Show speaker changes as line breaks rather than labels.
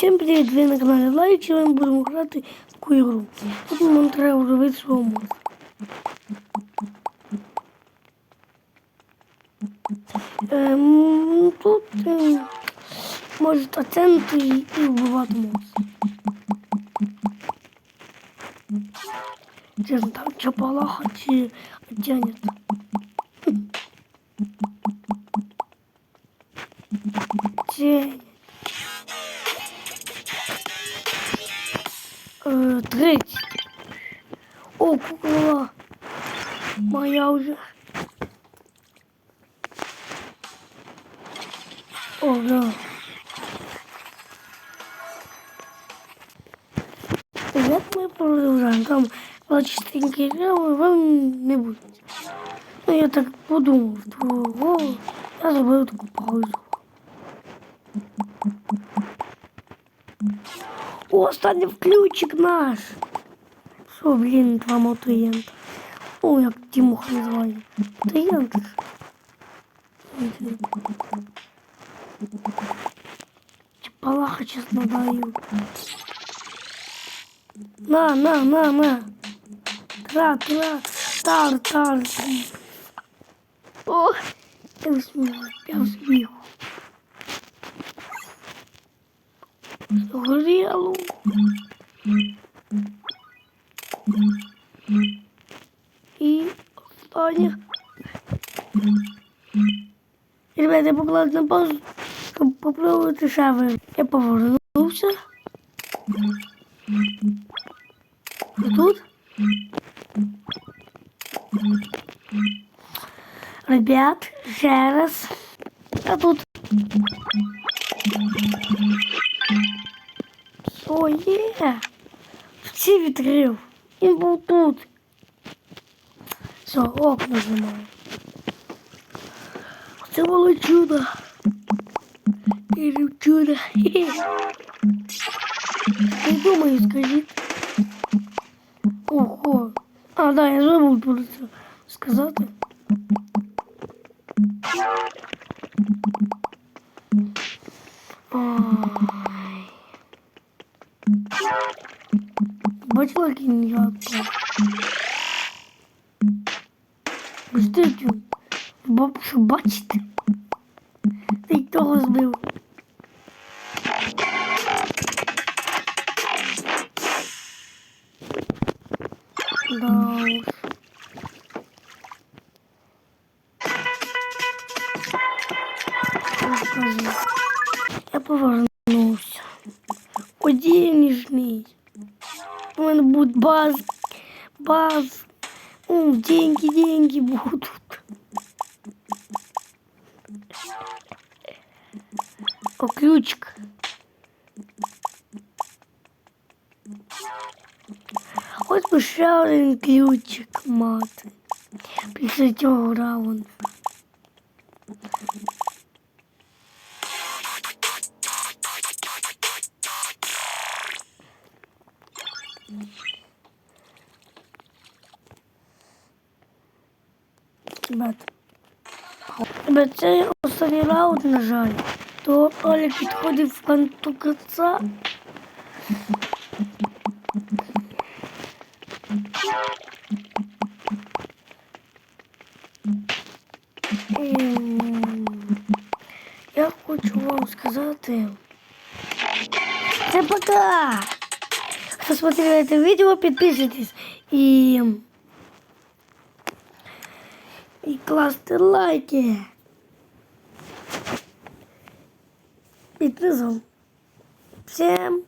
всім привіт! Ви на каналі Лайк, і ми будемо грати в таку ігру. Тут нам треба робити свого мозку. Ем, тут ем, можуть оцінити і, вбивати мозк. Чесно, там чапалаха чи тянет. Тянет. 30. О, кукла. Моя вже. О, да. Як ми продовжаємо? Там два частинки грали, вам не буде. Ну, я так подумав, то о, я зробив таку паузу. О, останній ключик наш. Що, блін, два мотоєнта. О, як Тимоха називає. Мотоєнт. ж. Чапалаха чесно даю. На, на, на, на. Тра, тра, тар, тар. Ох, я усміху, я усміху. Згоріло. І останнє. Ребята, я поклав на паузу, щоб попробувати шави. Я повернувся. Тут. Ребят, ще раз. А тут. О, є. Всі відкрив. Він був тут. Все, ок нажимаю. Це було чудо. Вірю в чудо. Не думаю, скажіть. Ого. А, да, я забув про це сказати. Ай. Бачила, який ніяк. Бачите, баб, що бачите? Ти й того збив. Да уж. Я повернувся. О, денежний. У мене буде баз. Баз. О, деньги, деньги будут. О, ключик. Би ще один ключик мати. Після цього Ребят. Ребят, це останній раунд, на жаль. То Оля підходить в канту кінця. Ем, Я хочу вам сказати. Це пока! Хто смотрел это видео, подписывайтесь и и класти лайки. Під низом. Всем